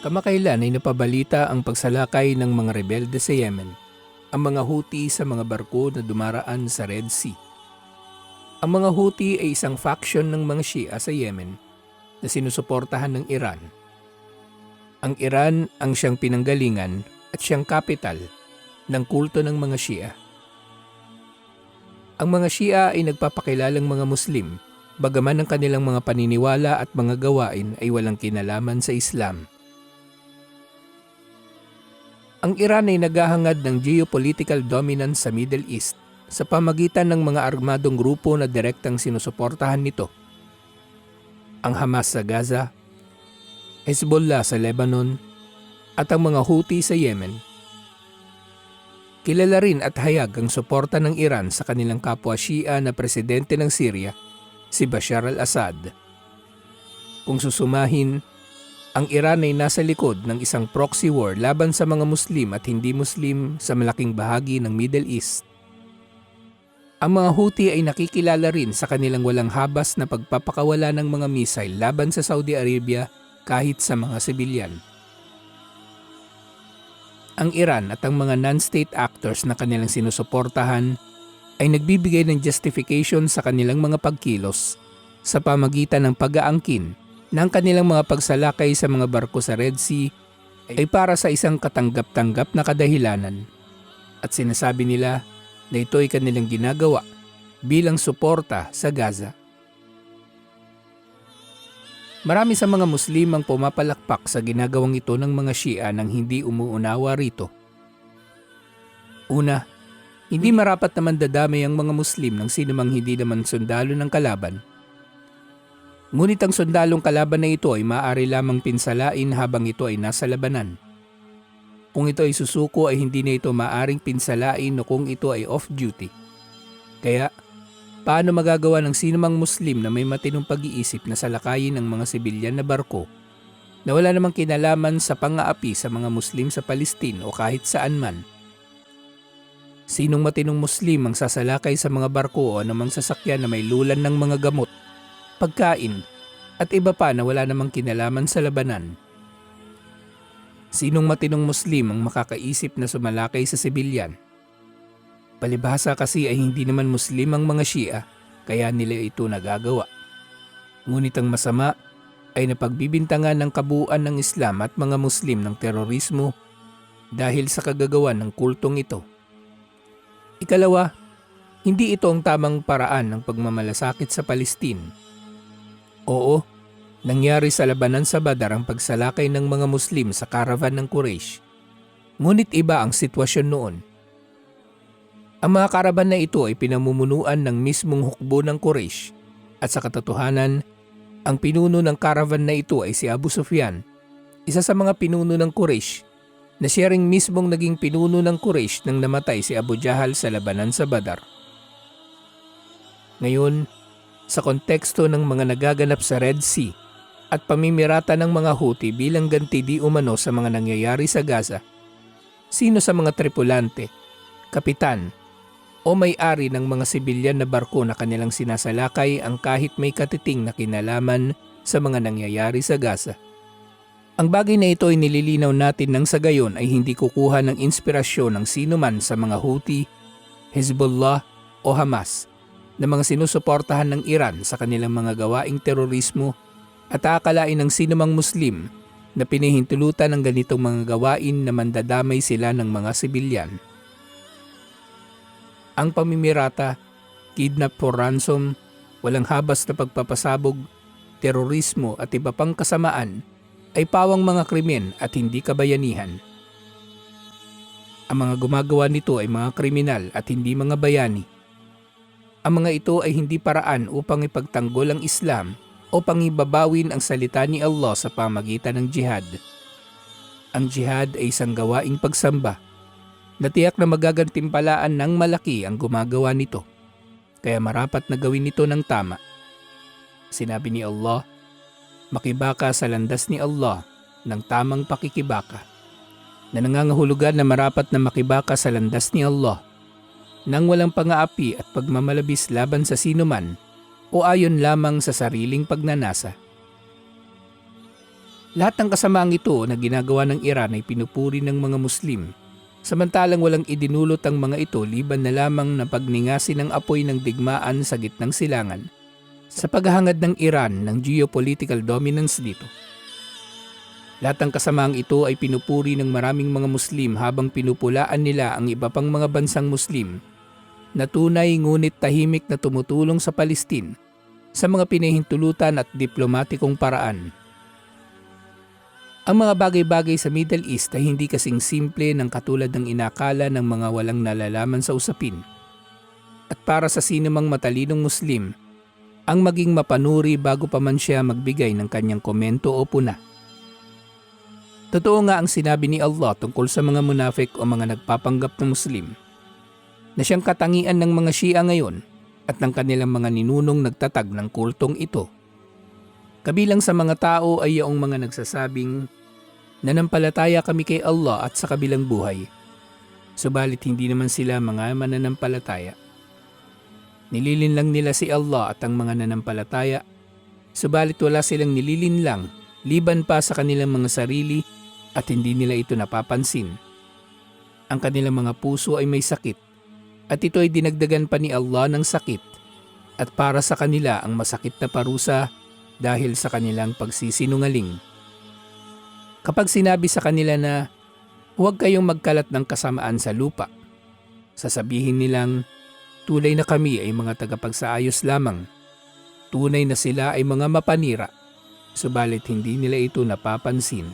Kamakailan ay napabalita ang pagsalakay ng mga rebelde sa Yemen, ang mga Houthi sa mga barko na dumaraan sa Red Sea. Ang mga Houthi ay isang faction ng mga Shia sa Yemen na sinusuportahan ng Iran. Ang Iran ang siyang pinanggalingan at siyang kapital ng kulto ng mga Shia. Ang mga Shia ay nagpapakilalang mga Muslim, bagaman ang kanilang mga paniniwala at mga gawain ay walang kinalaman sa Islam. Ang Iran ay naghahangad ng geopolitical dominance sa Middle East sa pamagitan ng mga armadong grupo na direktang sinusuportahan nito. Ang Hamas sa Gaza, Hezbollah sa Lebanon, at ang mga Houthi sa Yemen. Kilala rin at hayag ang suporta ng Iran sa kanilang kapwa Shia na presidente ng Syria, si Bashar al-Assad. Kung susumahin, ang Iran ay nasa likod ng isang proxy war laban sa mga Muslim at hindi Muslim sa malaking bahagi ng Middle East. Ang mga Houthi ay nakikilala rin sa kanilang walang habas na pagpapakawala ng mga missile laban sa Saudi Arabia kahit sa mga sibilyan. Ang Iran at ang mga non-state actors na kanilang sinusuportahan ay nagbibigay ng justification sa kanilang mga pagkilos sa pamagitan ng pag-aangkin ng kanilang mga pagsalakay sa mga barko sa Red Sea ay para sa isang katanggap-tanggap na kadahilanan at sinasabi nila na ito ay kanilang ginagawa bilang suporta sa Gaza. Marami sa mga Muslim ang pumapalakpak sa ginagawang ito ng mga Shia nang hindi umuunawa rito. Una, hindi marapat naman dadamay ang mga Muslim ng sinumang hindi naman sundalo ng kalaban. Ngunit ang sundalong kalaban na ito ay maaari lamang pinsalain habang ito ay nasa labanan. Kung ito ay susuko ay hindi na ito maaring pinsalain o kung ito ay off-duty. Kaya, paano magagawa ng sinumang Muslim na may matinong pag-iisip na salakayin ng mga sibilyan na barko na wala namang kinalaman sa pang-aapi sa mga Muslim sa Palestine o kahit saan man? Sinong matinong Muslim ang sasalakay sa mga barko o anumang sasakyan na may lulan ng mga gamot, pagkain, at iba pa na wala namang kinalaman sa labanan? Sinong matinong Muslim ang makakaisip na sumalakay sa sibilyan? Palibhasa kasi ay hindi naman Muslim ang mga Shia, kaya nila ito nagagawa. Ngunit ang masama ay napagbibintangan ng kabuuan ng Islam at mga Muslim ng terorismo dahil sa kagagawan ng kultong ito. Ikalawa, hindi ito ang tamang paraan ng pagmamalasakit sa Palestine. Oo, nangyari sa labanan sa Badar ang pagsalakay ng mga Muslim sa caravan ng Quraysh. Ngunit iba ang sitwasyon noon. Ang mga karaban na ito ay pinamumunuan ng mismong hukbo ng Quraysh at sa katotohanan, ang pinuno ng caravan na ito ay si Abu Sufyan, isa sa mga pinuno ng Quraysh na siya ring mismong naging pinuno ng Quraysh nang namatay si Abu Jahal sa labanan sa Badar. Ngayon, sa konteksto ng mga nagaganap sa Red Sea at pamimirata ng mga Houthi bilang ganti di umano sa mga nangyayari sa Gaza, sino sa mga tripulante, kapitan, o may-ari ng mga sibilyan na barko na kanilang sinasalakay ang kahit may katiting na kinalaman sa mga nangyayari sa Gaza. Ang bagay na ito ay nililinaw natin nang sa gayon ay hindi kukuha ng inspirasyon ng sino man sa mga Houthi, Hezbollah o Hamas na mga sinusuportahan ng Iran sa kanilang mga gawaing terorismo at aakalain ng sino mang Muslim na pinahintulutan ng ganitong mga gawain na mandadamay sila ng mga sibilyan. Ang pamimirata, kidnap for ransom, walang habas na pagpapasabog, terorismo at iba pang kasamaan ay pawang mga krimen at hindi kabayanihan. Ang mga gumagawa nito ay mga kriminal at hindi mga bayani. Ang mga ito ay hindi paraan upang ipagtanggol ang Islam o pangibabawin ang salita ni Allah sa pamagitan ng jihad. Ang jihad ay isang gawaing pagsamba na tiyak na magagantimpalaan ng malaki ang gumagawa nito. Kaya marapat na gawin ito ng tama. Sinabi ni Allah, makibaka sa landas ni Allah ng tamang pakikibaka na nangangahulugan na marapat na makibaka sa landas ni Allah nang walang pangaapi at pagmamalabis laban sa sinuman o ayon lamang sa sariling pagnanasa. Lahat ng kasamaang ito na ginagawa ng Iran ay pinupuri ng mga Muslim. Samantalang walang idinulot ang mga ito liban na lamang na pagningasin ng apoy ng digmaan sa gitnang silangan sa paghahangad ng Iran ng geopolitical dominance dito. Lahat ng kasamaang ito ay pinupuri ng maraming mga Muslim habang pinupulaan nila ang iba pang mga bansang Muslim na tunay ngunit tahimik na tumutulong sa Palestine sa mga pinahintulutan at diplomatikong paraan. Ang mga bagay-bagay sa Middle East ay hindi kasing simple ng katulad ng inakala ng mga walang nalalaman sa usapin. At para sa sinumang matalinong Muslim, ang maging mapanuri bago pa man siya magbigay ng kanyang komento o puna. Totoo nga ang sinabi ni Allah tungkol sa mga munafik o mga nagpapanggap na Muslim na siyang katangian ng mga Shia ngayon at ng kanilang mga ninunong nagtatag ng kultong ito. Kabilang sa mga tao ay yung mga nagsasabing nanampalataya kami kay Allah at sa kabilang buhay. Subalit hindi naman sila mga mananampalataya. Nililin lang nila si Allah at ang mga nanampalataya. Subalit wala silang nililin lang liban pa sa kanilang mga sarili at hindi nila ito napapansin. Ang kanilang mga puso ay may sakit at ito ay dinagdagan pa ni Allah ng sakit at para sa kanila ang masakit na parusa dahil sa kanilang pagsisinungaling. Kapag sinabi sa kanila na huwag kayong magkalat ng kasamaan sa lupa, sasabihin nilang tulay na kami ay mga tagapagsaayos lamang. Tunay na sila ay mga mapanira, subalit hindi nila ito napapansin.